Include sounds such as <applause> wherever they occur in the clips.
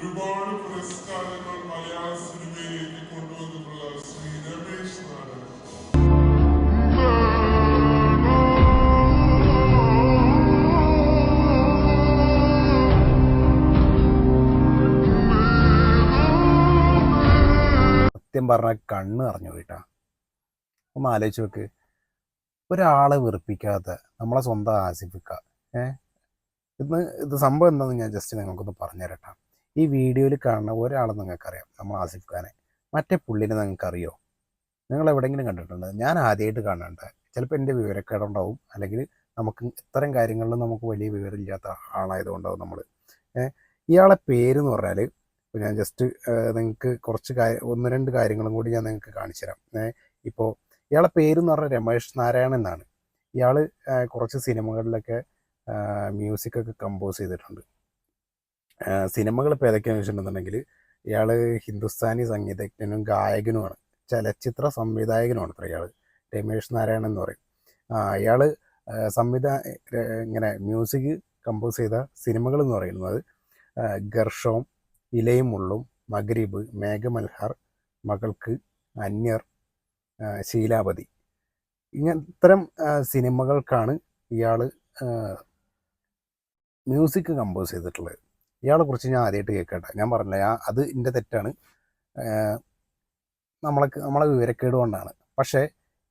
ഒരുപാട് പുരസ്കാരങ്ങൾ മലയാള സിനിമയിലേക്ക് കൊണ്ടുവന്നിട്ടുള്ള ശ്രീ രമേശ് നാരായണൻ. സത്യം പറഞ്ഞ കണ്ണ് അറിഞ്ഞു പോയിട്ടാ. ഒന്ന് ആലോചിച്ച് വെക്ക് ഒരാളെ വെറുപ്പിക്കാത്ത നമ്മളെ സ്വന്തം ആസിഫിക്ക ഏഹ് ഇന്ന് ഇത് സംഭവം എന്താണെന്ന് ഞാൻ ജസ്റ്റ് നിങ്ങൾക്കൊന്ന് പറഞ്ഞുതരട്ടാ. ഈ വീഡിയോയിൽ കാണുന്ന ഒരാളെ നിങ്ങൾക്കറിയാം നമ്മൾ ആസിഫ് ഖാനെ. മറ്റേ പുള്ളിനെ നിങ്ങൾക്കറിയോ? നിങ്ങൾ എവിടെയെങ്കിലും കണ്ടിട്ടുണ്ട്? ഞാൻ ആദ്യമായിട്ട് കാണുന്നുണ്ട് ചിലപ്പോൾ എന്റെ വിവരക്കേടുണ്ടാവും അല്ലെങ്കിൽ നമുക്ക് ഇത്തരം കാര്യങ്ങളിൽ നമുക്ക് വലിയ വിവരമില്ലാത്ത ആളായതുകൊണ്ടാവും നമ്മൾ. ഇയാളെ പേരെന്ന് പറഞ്ഞാൽ ഞാൻ ജസ്റ്റ് നിങ്ങൾക്ക് കുറച്ച് കാര്യം ഒന്ന് രണ്ട് കാര്യങ്ങളും കൂടി ഞാൻ നിങ്ങൾക്ക് കാണിച്ചു തരാം. ഇപ്പോൾ ഇയാളെ പേരെന്ന് പറഞ്ഞാൽ രമേഷ് നാരായണൻ എന്നാണ്. ഇയാൾ കുറച്ച് സിനിമകളിലൊക്കെ മ്യൂസിക്കൊക്കെ കമ്പോസ് ചെയ്തിട്ടുണ്ട്. സിനിമകൾ ഇപ്പോൾ ഏതൊക്കെയാണെന്ന് വെച്ചിട്ടുണ്ടെന്നുണ്ടെങ്കിൽ ഇയാൾ ഹിന്ദുസ്ഥാനി സംഗീതജ്ഞനും ഗായകനുമാണ്. ചലച്ചിത്ര സംവിധായകനുമാണ് അത്ര ഇയാൾ രമേഷ് നാരായണൻ എന്ന് പറയും. ഇയാൾ സംവിധാ ഇങ്ങനെ മ്യൂസിക് കമ്പോസ് ചെയ്ത സിനിമകൾ എന്ന് പറയുന്നത് ഗർഷോം ഇലയും ഉള്ളും മഗ്രീബ് മേഘമൽഹാർ മകൾക്ക് അന്യർ ശീലാപതി. ഇങ്ങനെ ഇത്തരം സിനിമകൾക്കാണ് ഇയാൾ മ്യൂസിക് കമ്പോസ് ചെയ്തിട്ടുള്ളത്. ഇയാളെ കുറിച്ച് ഞാൻ ആദ്യമായിട്ട് കേൾക്കട്ടെ. ഞാൻ പറഞ്ഞില്ല ഞാൻ അത് എന്റെ തെറ്റാണ്. നമ്മളെ നമ്മളെ വിവരക്കേട് കൊണ്ടാണ്. പക്ഷേ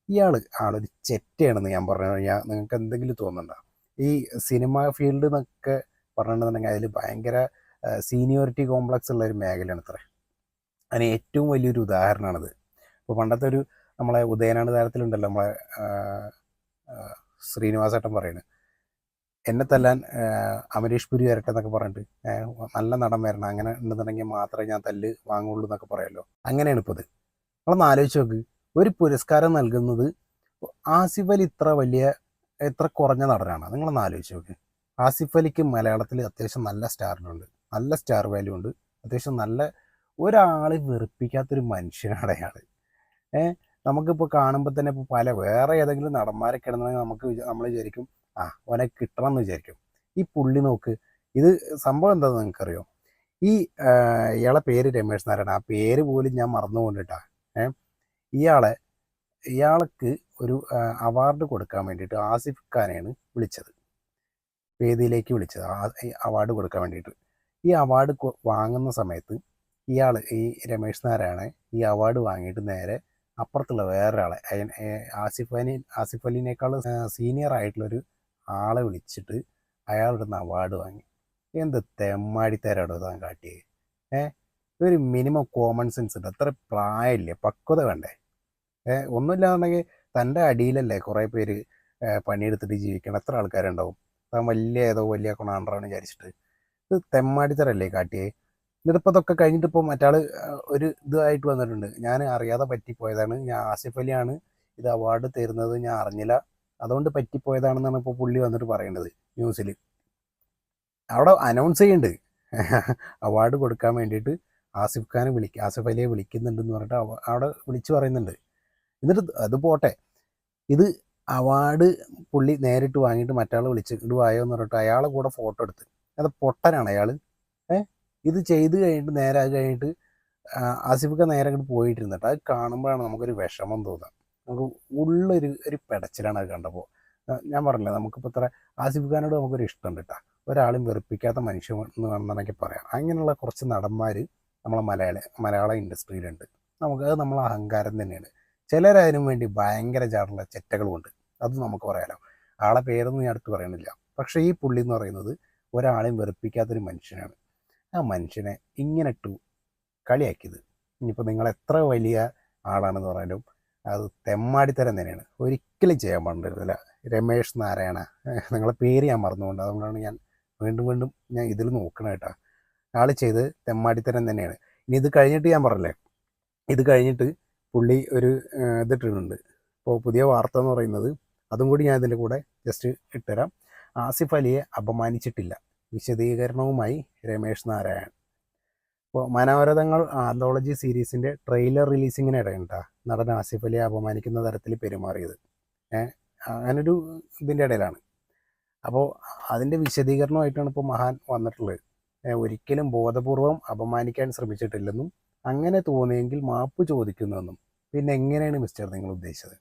ഇയാൾ ആളൊരു ചെറ്റയാണെന്ന് ഞാൻ പറഞ്ഞു കഴിഞ്ഞാൽ നിങ്ങൾക്ക് എന്തെങ്കിലും തോന്നുന്നുണ്ടോ? ഈ സിനിമ ഫീൽഡ് എന്നൊക്കെ പറഞ്ഞിട്ടുണ്ടെങ്കിൽ അതിൽ ഭയങ്കര സീനിയോറിറ്റി കോംപ്ലക്സ് ഉള്ള ഒരു മേഖലയാണ് അത്ര അതിന് ഏറ്റവും വലിയൊരു ഉദാഹരണമാണിത് ഇപ്പോൾ പണ്ടത്തെ ഒരു നമ്മളെ ഉദയനാണ് താരത്തിലുണ്ടല്ലോ നമ്മളെ ശ്രീനിവാസേട്ടൻ പറയുന്നത് എന്നെ തല്ലാൻ അമരീഷ് പുരി വരട്ടെ എന്നൊക്കെ പറഞ്ഞിട്ട് നല്ല നടൻ വരണം. അങ്ങനെ ഉണ്ടെന്നുണ്ടെങ്കിൽ മാത്രമേ ഞാൻ തല്ല് വാങ്ങുള്ളൂ എന്നൊക്കെ പറയാമല്ലോ അങ്ങനെയാണ് ഇപ്പോൾ അത് നമ്മളൊന്ന് ആലോചിച്ച് നോക്ക്. ഒരു പുരസ്കാരം നൽകുന്നത് ആസിഫ് അലി ഇത്ര വലിയ ഇത്ര കുറഞ്ഞ നടനാണ്. നിങ്ങളൊന്ന് ആലോചിച്ച് നോക്ക്. ആസിഫ് അലിക്ക് മലയാളത്തിൽ അത്യാവശ്യം നല്ല സ്റ്റാറിനുണ്ട് നല്ല സ്റ്റാർ വാല്യൂ ഉണ്ട്. അത്യാവശ്യം നല്ല ഒരാളെ വെറുപ്പിക്കാത്തൊരു മനുഷ്യനാണ് അയാൾ ഏഹ് നമുക്കിപ്പോൾ കാണുമ്പോൾ തന്നെ ഇപ്പോൾ പല വേറെ ഏതെങ്കിലും നടന്മാരെ കിടന്നെങ്കിൽ നമുക്ക് നമ്മൾ വിചാരിക്കും ആ ഓനെ കിട്ടണം എന്ന് വിചാരിക്കും. ഈ പുള്ളി നോക്ക് ഇത് സംഭവം എന്താണെന്ന് നിങ്ങൾക്കറിയോ? ഈ ഇയാളെ പേര് രമേശ് നാരായണ. ആ പേര് പോലും ഞാൻ മറന്നുകൊണ്ടിട്ടാ ഏഹ് ഇയാളെ ഇയാൾക്ക് ഒരു അവാർഡ് കൊടുക്കാൻ വേണ്ടിയിട്ട് ആസിഫ് ഖാനെയാണ് വിളിച്ചത്. വേദിയിലേക്ക് വിളിച്ചത്. അവാർഡ് കൊടുക്കാൻ വേണ്ടിയിട്ട്. ഈ അവാർഡ് വാങ്ങുന്ന സമയത്ത് ഇയാൾ ഈ രമേശ് നാരായണ ഈ അവാർഡ് വാങ്ങിയിട്ട് നേരെ അപ്പുറത്തുള്ള വേറൊരാളെ. ആസിഫ് അലി ആസിഫ് അലിനേക്കാൾ സീനിയർ ആയിട്ടുള്ളൊരു ആളെ വിളിച്ചിട്ട് അയാളുടെ നിന്ന് അവാർഡ് വാങ്ങി. എന്ത് തെമ്മാടിത്തരാടോ താൻ കാട്ടിയത് ഏ ഒരു മിനിമം കോമൺ സെൻസ് ഉണ്ട്. അത്ര പ്രായമില്ലേ? പക്വത വേണ്ടേ? ഏ ഒന്നുമില്ലാന്നുണ്ടെങ്കിൽ തന്റെ അടിയിലല്ലേ കുറേ പേര് പണിയെടുത്തിട്ട് ജീവിക്കണം? എത്ര ആൾക്കാരുണ്ടാവും? താൻ വലിയ ഏതോ വലിയ കൊണാണ്ടറാണ് വിചാരിച്ചിട്ട്. ഇത് തെമ്മാടിത്തരല്ലേ കാട്ടിയേ? എന്നിട്ടിപ്പോൾ ഇതൊക്കെ കഴിഞ്ഞിട്ട് ഇപ്പോൾ മറ്റാൾ ഒരു ഇതായിട്ട് വന്നിട്ടുണ്ട്. ഞാൻ അറിയാതെ പറ്റിപ്പോയതാണ്. ഞാൻ ആസിഫ് അലിയാണ് ഇത് അവാർഡ് തരുന്നത്. ഞാൻ അറിഞ്ഞില്ല. അതുകൊണ്ട് പറ്റിപ്പോയതാണെന്നാണ് ഇപ്പോൾ പുള്ളി വന്നിട്ട് പറയേണ്ടത് ന്യൂസിൽ അവിടെ അനൗൺസ് ചെയ്യുന്നുണ്ട് അവാർഡ് കൊടുക്കാൻ വേണ്ടിയിട്ട് ആസിഫ് ഖാനെ വിളിക്കുക ആസിഫ് അലിയെ വിളിക്കുന്നുണ്ടെന്ന് പറഞ്ഞിട്ട് അവിടെ വിളിച്ചു പറയുന്നുണ്ട്. എന്നിട്ട് അത് പോട്ടെ. ഇത് അവാർഡ് പുള്ളി നേരിട്ട് വാങ്ങിയിട്ട് മറ്റാൾ വിളിച്ച് ഇടുവായോ എന്ന് പറഞ്ഞിട്ട് അയാളെ കൂടെ ഫോട്ടോ എടുത്ത്. അത് പൊട്ടനാണ് അയാൾ ഇത് ചെയ്ത് കഴിഞ്ഞിട്ട് നേരെ കഴിഞ്ഞിട്ട് ആസിഫൊക്കെ നേരെ അങ്ങോട്ട് പോയിട്ടിരുന്നിട്ട് അത് കാണുമ്പോഴാണ് നമുക്കൊരു വിഷമം തോന്നുക നമുക്ക് ഉള്ളൊരു ഒരു പെടച്ചിലാണ് അത് കണ്ടപ്പോൾ. ഞാൻ പറഞ്ഞില്ല നമുക്കിപ്പോൾ ഇത്ര ആസിഫ് ഖാനോട് നമുക്കൊരു ഇഷ്ടം കേട്ടോ. ഒരാളും വെറുപ്പിക്കാത്ത മനുഷ്യൻ എന്ന് വേണമെന്നൊക്കെ പറയാം. അങ്ങനെയുള്ള കുറച്ച് നടന്മാർ നമ്മളെ മലയാള മലയാള ഇൻഡസ്ട്രിയിലുണ്ട്. നമുക്ക് അത് നമ്മളെ അഹങ്കാരം തന്നെയാണ്. ചിലരതിനും വേണ്ടി ഭയങ്കര ചാടുള്ള ചെറ്റകളുമുണ്ട് അത് നമുക്ക് പറയാലോ. ആളെ പേരൊന്നും ഞാൻ അടുത്ത് പറയണില്ല. പക്ഷേ ഈ പുള്ളി എന്ന് പറയുന്നത് ഒരാളെയും വെറുപ്പിക്കാത്തൊരു മനുഷ്യനാണ്. ആ മനുഷ്യനെ ഇങ്ങനെ ഇട്ടു കളിയാക്കിയത്. ഇനിയിപ്പോൾ നിങ്ങൾ എത്ര വലിയ ആളാണെന്ന് പറഞ്ഞാലും അത് തെമ്മാടിത്തരം തന്നെയാണ്. ഒരിക്കലും ചെയ്യാൻ പാടില്ല രമേഷ് നാരായണ. നിങ്ങളെ പേര് ഞാൻ മറന്നുകൊണ്ട് അതുകൊണ്ടാണ് ഞാൻ വീണ്ടും വീണ്ടും ഞാൻ ഇതിൽ നോക്കണം കേട്ടോ. ആൾ ചെയ്ത് തെമ്മാടിത്തരം തന്നെയാണ്. ഇനി ഇത് കഴിഞ്ഞിട്ട് ഞാൻ പറഞ്ഞില്ലേ? ഇത് കഴിഞ്ഞിട്ട് പുള്ളി ഒരു ഇതിട്ടിട്ടുണ്ട്. ഇപ്പോൾ പുതിയ വാർത്ത എന്ന് പറയുന്നത് അതും കൂടി ഞാൻ ഇതിന്റെ കൂടെ ജസ്റ്റ് ഇട്ടുതരാം ആസിഫ് അലിയെ അപമാനിച്ചിട്ടില്ല. വിശദീകരണവുമായി രമേഷ് നാരായൺ. ഇപ്പോൾ മനോരഥങ്ങൾ ആന്തോളജി സീരീസിന്റെ ട്രെയിലർ റിലീസിങ്ങിനിടയുണ്ട നടൻ ആസിഫ് അലിയെ അപമാനിക്കുന്ന തരത്തിൽ പെരുമാറിയത്. അങ്ങനൊരു ഇതിന്റെ ഇടയിലാണ്. അപ്പോൾ അതിന്റെ വിശദീകരണമായിട്ടാണ് ഇപ്പോൾ മഹാൻ വന്നിട്ടുള്ളത്. ഒരിക്കലും ബോധപൂർവം അപമാനിക്കാൻ ശ്രമിച്ചിട്ടില്ലെന്നും അങ്ങനെ തോന്നിയെങ്കിൽ മാപ്പ് ചോദിക്കുന്നുവെന്നും പിന്നെ എങ്ങനെയാണ് മിസ്റ്റർ നിങ്ങൾ ഉദ്ദേശിച്ചത്?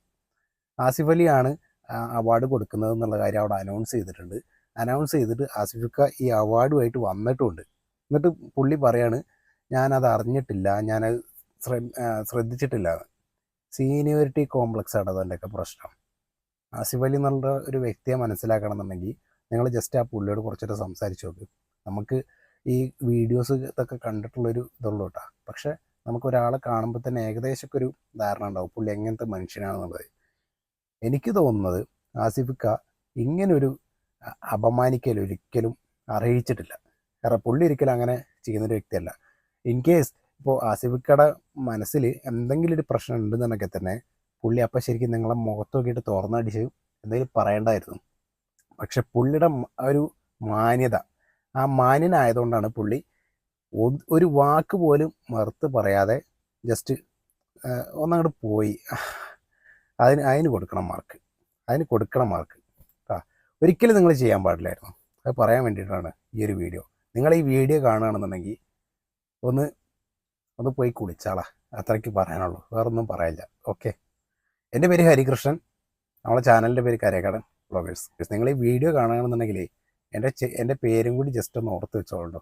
ആസിഫ് അലിയാണ് അവാർഡ് കൊടുക്കുന്നത് എന്നുള്ള കാര്യം അവിടെ അനൗൺസ് ചെയ്തിട്ടുണ്ട്. അനൗൺസ് ചെയ്തിട്ട് ആസിഫിക്ക ഈ അവാർഡുമായിട്ട് വന്നിട്ടുണ്ട്. എന്നിട്ട് പുള്ളി പറയാണ് ഞാനത് അറിഞ്ഞിട്ടില്ല ഞാനത് ശ്രദ്ധിച്ചിട്ടില്ല. സീനിയോറിറ്റി കോംപ്ലക്സ് ആണ് അതിന്റെയൊക്കെ പ്രശ്നം. ആസിഫ് അലി എന്നുള്ള ഒരു വ്യക്തിയെ മനസ്സിലാക്കണം എന്നുണ്ടെങ്കിൽ നിങ്ങൾ ജസ്റ്റ് ആ പുള്ളിയോട് കുറച്ചൊക്കെ സംസാരിച്ചു നോക്ക്. നമുക്ക് ഈ വീഡിയോസ് ഇതൊക്കെ കണ്ടിട്ടുള്ളൊരു ഇതുള്ളൂ കേട്ടോ പക്ഷേ നമുക്ക് ഒരാളെ കാണുമ്പോൾ തന്നെ ഏകദേശമൊക്കെ ഒരു ധാരണ ഉണ്ടാവും പുള്ളി എങ്ങനത്തെ മനുഷ്യനാണെന്നുള്ളത്. എനിക്ക് തോന്നുന്നത് ആസിഫിക്ക ഇങ്ങനൊരു അപമാനിക്കൽ ഒരിക്കലും അറിയിച്ചിട്ടില്ല. കാരണം പുള്ളി ഒരിക്കലും അങ്ങനെ ചെയ്യുന്നൊരു വ്യക്തിയല്ല. ഇൻ കേസ് ഇപ്പോൾ ആസിഫിക്കയുടെ മനസ്സിൽ എന്തെങ്കിലും ഒരു പ്രശ്നം ഉണ്ടെന്നുണ്ടെങ്കിൽ തന്നെ പുള്ളി അപ്പം ശരിക്കും നിങ്ങളെ മുഖത്ത് നോക്കിയിട്ട് തുറന്നടിച്ച് എന്തെങ്കിലും പറയേണ്ടായിരുന്നു. പക്ഷെ പുള്ളിയുടെ ഒരു മാന്യത ആ മാന്യനായതുകൊണ്ടാണ് പുള്ളി ഒരു വാക്ക് പോലും മറുത്ത് പറയാതെ ജസ്റ്റ് ഒന്നങ്ങോട്ട് പോയി. അതിന് അതിന് കൊടുക്കണം മാർക്ക് അതിന് കൊടുക്കണം മാർക്ക് ഒരിക്കലും നിങ്ങൾ ചെയ്യാൻ പാടില്ലായിരുന്നു. അത് പറയാൻ വേണ്ടിയിട്ടാണ് ഈ ഒരു വീഡിയോ. നിങ്ങൾ ഈ വീഡിയോ കാണുകയാണെന്നുണ്ടെങ്കിൽ ഒന്ന് ഒന്ന് പോയി കുളിച്ചാളാ. അത്രയ്ക്ക് പറയാനുള്ളൂ. വേറൊന്നും പറയാനില്ല ഓക്കെ. എന്റെ പേര് ഹരികൃഷ്ണൻ. നമ്മളെ ചാനലിന്റെ പേര് കരേക്കടൻ ബ്ലോഗേഴ്സ്. നിങ്ങൾ ഈ വീഡിയോ കാണുകയാണെന്നുണ്ടെങ്കിൽ എന്റെ എന്റെ പേരും കൂടി ജസ്റ്റ് ഒന്ന് ഓർത്ത് വെച്ചോളൂ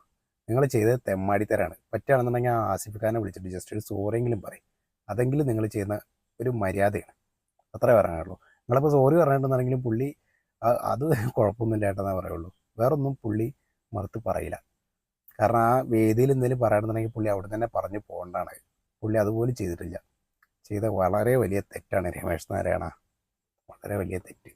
നിങ്ങൾ ചെയ്തത് തെമ്മാടിത്തരാണ്. പറ്റുകയാണെന്നുണ്ടെങ്കിൽ ആ ആസിഫ് വിളിച്ചിട്ട് ജസ്റ്റ് ഒരു സോറിയെങ്കിലും പറയും. അതെങ്കിലും നിങ്ങൾ ചെയ്യുന്ന ഒരു മര്യാദയാണ്. അത്രേ പറയാനുള്ളൂ. നിങ്ങളിപ്പോൾ സോറി പറഞ്ഞിട്ടുണ്ടെങ്കിലും പുള്ളി അത് <laughs> കുഴപ്പമൊന്നുമില്ല ഏട്ടെന്നേ പറയുള്ളൂ. വേറൊന്നും പുള്ളി മറുത്ത് പറയില്ല. കാരണം ആ വേദിയിൽ എന്തെങ്കിലും പറയണമെന്നുണ്ടെങ്കിൽ പുള്ളി അവിടെ തന്നെ പറഞ്ഞു പോകേണ്ടതാണ്. പുള്ളി അതുപോലും ചെയ്തിട്ടില്ല. ചെയ്ത വളരെ വലിയ തെറ്റാണ് രമേശ് നാരായണ. വളരെ വലിയ തെറ്റ്.